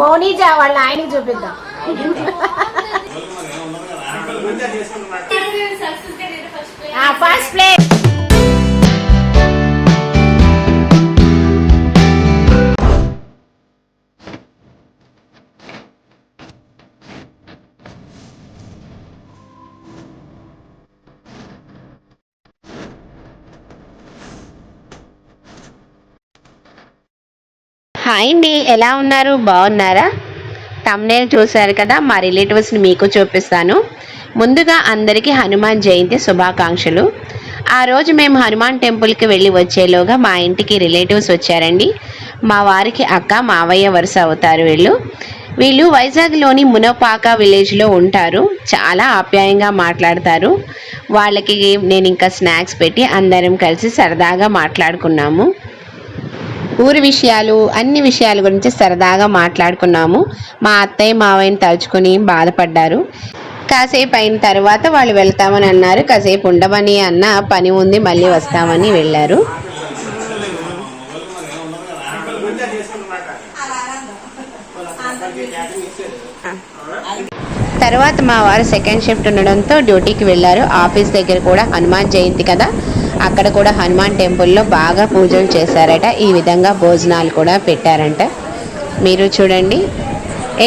మౌనిజా వాళ్ళ ఆయనకి చూపిద్దాం. హాయ్ అండి ఎలా ఉన్నారు? బాగున్నారా? తమ్నేల్ చూశారు కదా మా రిలేటివ్స్ని మీకు చూపిస్తాను. ముందుగా అందరికీ హనుమాన్ జయంతి శుభాకాంక్షలు. ఆ రోజు మేము హనుమాన్ టెంపుల్కి వెళ్ళి వచ్చేలోగా మా ఇంటికి రిలేటివ్స్ వచ్చారండి. మా వారికి అక్క మావయ్య వరుస అవుతారు వీళ్ళు. వీళ్ళు వైజాగ్లోని మునపాక విలేజ్లో ఉంటారు. చాలా ఆప్యాయంగా మాట్లాడతారు. వాళ్ళకి నేను ఇంకా స్నాక్స్ పెట్టి అందరం కలిసి సరదాగా మాట్లాడుకున్నాము. ఊరి విషయాలు అన్ని విషయాల గురించి సరదాగా మాట్లాడుకున్నాము. మా అత్తయ్య మావయ్యని తలుచుకుని బాధపడ్డారు. కాసేపు అయిన తర్వాత వాళ్ళు వెళ్తామని అన్నారు. కాసేపు ఉండమని అన్న పని ఉంది మళ్ళీ వస్తామని వెళ్ళారు. తర్వాత మా వారు సెకండ్ షిఫ్ట్ ఉండడంతో డ్యూటీకి వెళ్ళారు. ఆఫీస్ దగ్గర కూడా హనుమాన్ జయంతి కదా. అక్కడ కూడా హనుమాన్ టెంపుల్లో బాగా పూజలు చేశారట. ఈ విధంగా భోజనాలు కూడా పెట్టారంట. మీరు చూడండి.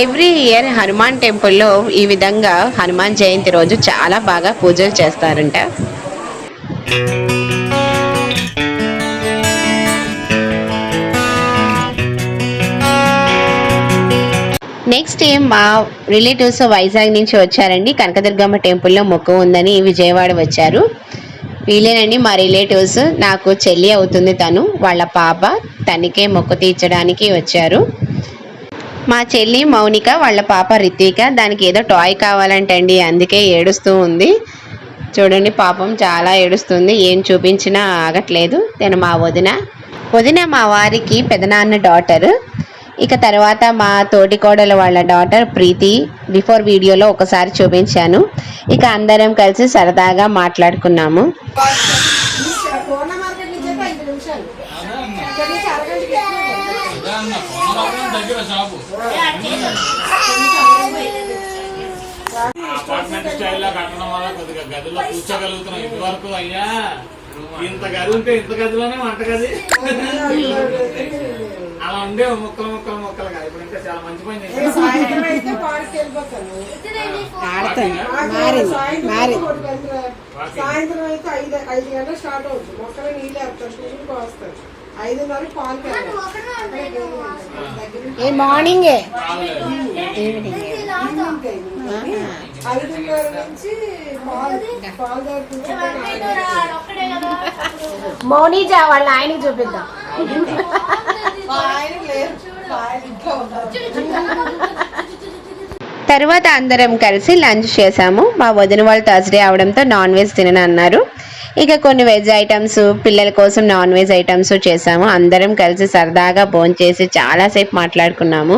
ఎవ్రీ ఇయర్ హనుమాన్ టెంపుల్లో ఈ విధంగా హనుమాన్ జయంతి రోజు చాలా బాగా పూజలు చేస్తారంట. నెక్స్ట్ మా రిలేటివ్స్ వైజాగ్ నుంచి వచ్చారండి. కనకదుర్గమ్మ టెంపుల్లో మొక్కు ఉందని విజయవాడ వచ్చారు. వీళ్ళేనండి మా రిలేటివ్స్. నాకు చెల్లి అవుతుంది తను. వాళ్ళ పాప తనకే మొక్కు తీర్చడానికి వచ్చారు. మా చెల్లి మౌనిక వాళ్ళ పాప రిత్విక దానికి ఏదో టాయ్ కావాలంటండి. అందుకే ఏడుస్తూ ఉంది. చూడండి పాపం చాలా ఏడుస్తుంది. ఏం చూపించినా ఆగట్లేదు. నేను మా వదిన వదిన మా వారికి పెదనాన్న డాటర్. ఇక తర్వాత మా తోటి కోడల వాళ్ళ డాటర్ ప్రీతి బిఫోర్ వీడియోలో ఒకసారి చూపించాను. ఇక అందరం కలిసి సరదాగా మాట్లాడుకున్నాము. అపార్ట్మెంట్ కట్టడం వల్ల కొద్దిగా గదిలో కూర్చోగలుగుతున్నాం. అయ్యా ఇంత గది ఉంటే ఇంత గదిలోనే వంట గది. అలా ఉండే ముక్కలు ముక్కలు ముక్కలుగా ఇప్పుడు ఇంకా చాలా మంచి పని సాయంత్రం అయితే పార్క్ ఐదు ఐదు గంటలు స్టార్ట్ అవుతుంది మొక్కలు నీళ్ళు వేస్తారు ట్యూషన్కి వస్తారు ఐదున్నర ఏ మార్నింగే ఐదున్నర నుంచి మౌనిజా వాళ్ళ ఆయనకి చూపిద్దాం తర్వాత అందరం కలిసి లంచ్ చేసాము మా వదిన వాళ్ళు థర్స్డే అవడంతో నాన్ వెజ్ తినని అన్నారు. ఇక కొన్ని వెజ్ ఐటమ్స్ పిల్లల కోసం నాన్ వెజ్ ఐటమ్స్ చేసాము అందరం కలిసి సరదాగా భోంచేసి చాలాసేపు మాట్లాడుకున్నాము.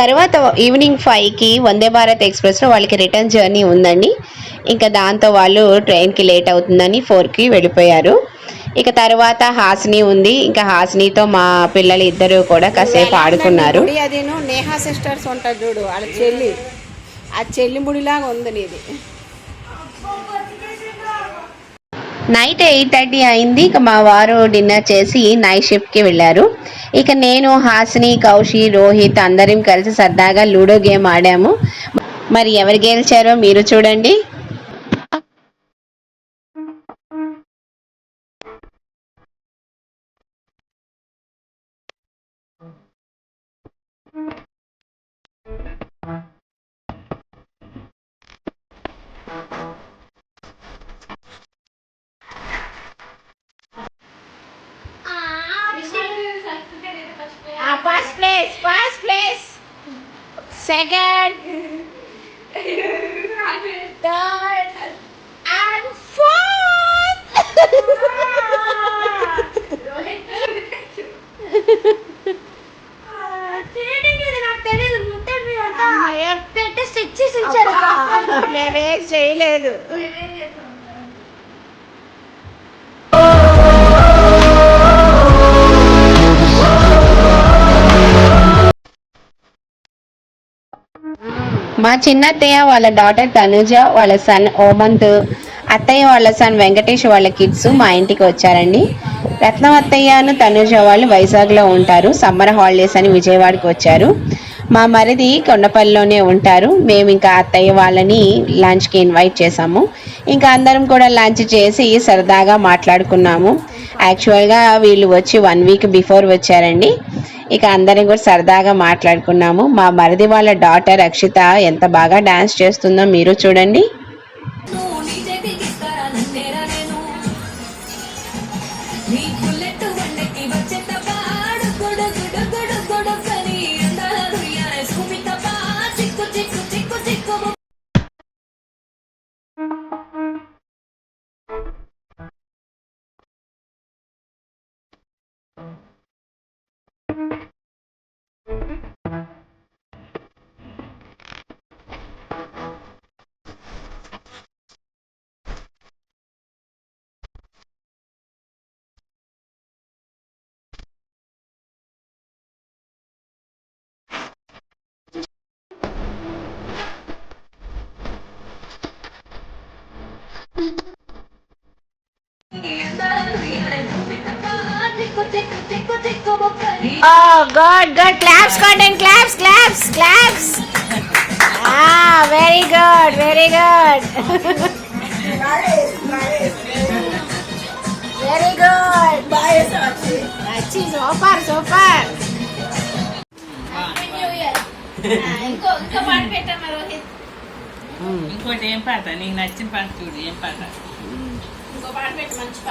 తర్వాత ఈవినింగ్ ఫైవ్కి వందే భారత్ ఎక్స్ప్రెస్లో వాళ్ళకి రిటర్న్ జర్నీ ఉందండి. ఇంకా దాంతో వాళ్ళు ట్రైన్కి లేట్ అవుతుందని ఫోర్కి వెళ్ళిపోయారు. ఇక తర్వాత హాసిని ఉంది. ఇంకా హాసినితో మా పిల్లలు ఇద్దరు కూడా కాసేపు ఆడుకున్నారు. అదేను నేహా సిస్టర్స్ ఉంటుంది చూడు వాళ్ళ చెల్లి. ఆ చెల్లి ముడిలాగా ఉంది నీది. నైట్ ఎయిట్ థర్టీ అయింది. ఇక మా వారు డిన్నర్ చేసి నైట్ షిఫ్ట్కి వెళ్ళారు. ఇక నేను హాసిని కౌశి రోహిత్ అందరం కలిసి సరదాగా లూడో గేమ్ ఆడాము. మరి ఎవరు గెలిచారో మీరు చూడండి. చేయలేదు. మా చిన్న అత్తయ్య వాళ్ళ డాటర్ తనుజ వాళ్ళ సన్ ఓమంత్ అత్తయ్య వాళ్ళ సన్ వెంకటేష్ వాళ్ళ కిడ్స్ మా ఇంటికి వచ్చారండి. రత్నం అత్తయ్యను తనుజ వాళ్ళు వైజాగ్లో ఉంటారు. సమ్మర్ హాలిడేస్ అని విజయవాడకి వచ్చారు. మా మరిది కొండపల్లిలోనే ఉంటారు. మేము ఇంకా అత్తయ్య వాళ్ళని లంచ్కి ఇన్వైట్ చేసాము ఇంకా అందరం కూడా లంచ్ చేసి సరదాగా మాట్లాడుకున్నాము. యాక్చువల్గా వీళ్ళు వచ్చి వన్ వీక్ బిఫోర్ వచ్చారండి. ఇక అందరం కూడా సరదాగా మాట్లాడుకున్నాము. మా మరిది వాళ్ళ డాటర్ అక్షిత ఎంత బాగా డాన్స్ చేస్తుందో మీరు చూడండి. Oh, good, good. Claps, Cotton. Claps, claps, claps. Ah, very good, very good. very good. Achi, super, super. ఇంకో ఇంకో పాట పెట్టమ్మా రోహిత్ ఇంకోటి ఏం పాట నీకు నచ్చిన పాట చూడు ఏం పాట ఇంకో పాట పెట్టు మంచి పాట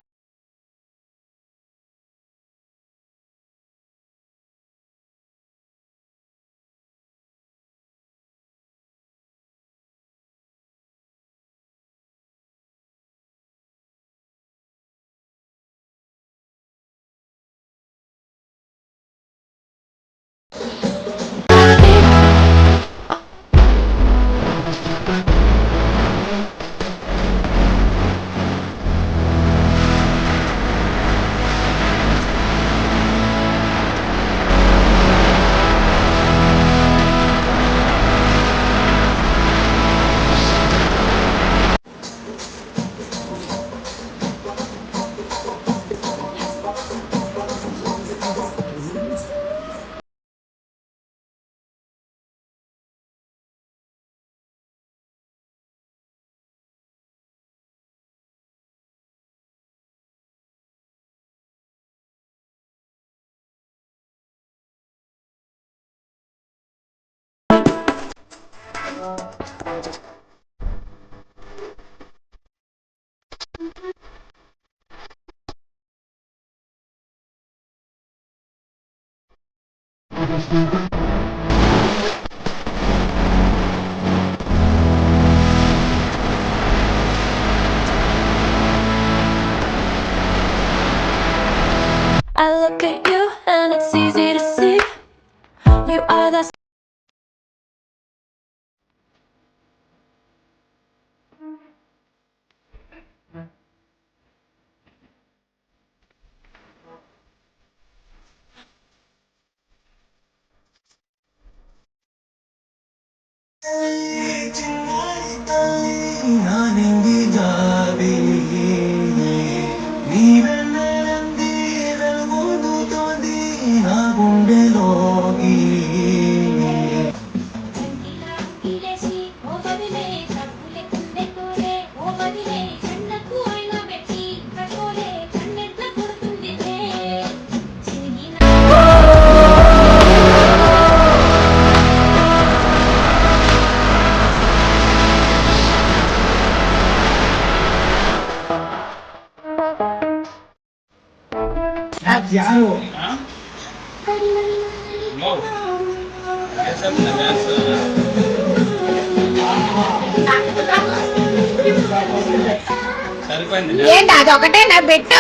I look at you and it's easy ఏంటి అదొకటే నా బిట్టు?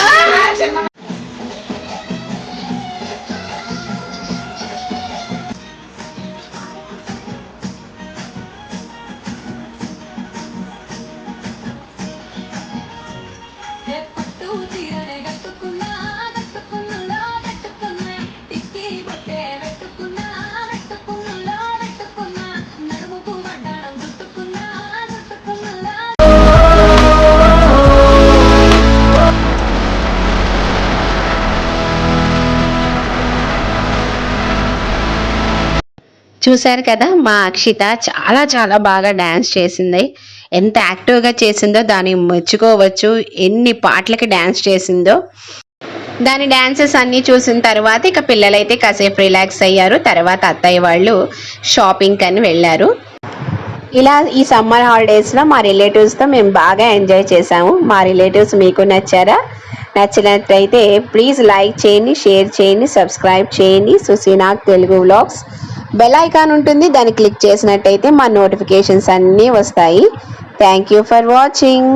చూశారు కదా మా అక్షిత చాలా చాలా బాగా డ్యాన్స్ చేసింది. ఎంత యాక్టివ్గా చేసిందో దాన్ని మెచ్చుకోవచ్చు. ఎన్ని పాటలకి డ్యాన్స్ చేసిందో. దాని డ్యాన్సెస్ అన్నీ చూసిన తర్వాత ఇక పిల్లలైతే కాసేపు రిలాక్స్ అయ్యారు. తర్వాత అత్తయ్య వాళ్ళు షాపింగ్ అని వెళ్ళారు. ఇలా ఈ సమ్మర్ హాలిడేస్లో మా రిలేటివ్స్తో మేము బాగా ఎంజాయ్ చేసాము మా రిలేటివ్స్ మీకు నచ్చారా? నచ్చినట్లయితే ప్లీజ్ లైక్ చేయండి షేర్ చేయండి సబ్స్క్రైబ్ చేయండి. సుసీనాక్ తెలుగు వ్లాగ్స్ బెల్ ఐకాన్ ఉంటుంది దాన్ని క్లిక్ చేసినట్టయితే మా నోటిఫికేషన్స్ అన్నీ వస్తాయి. Thank you for watching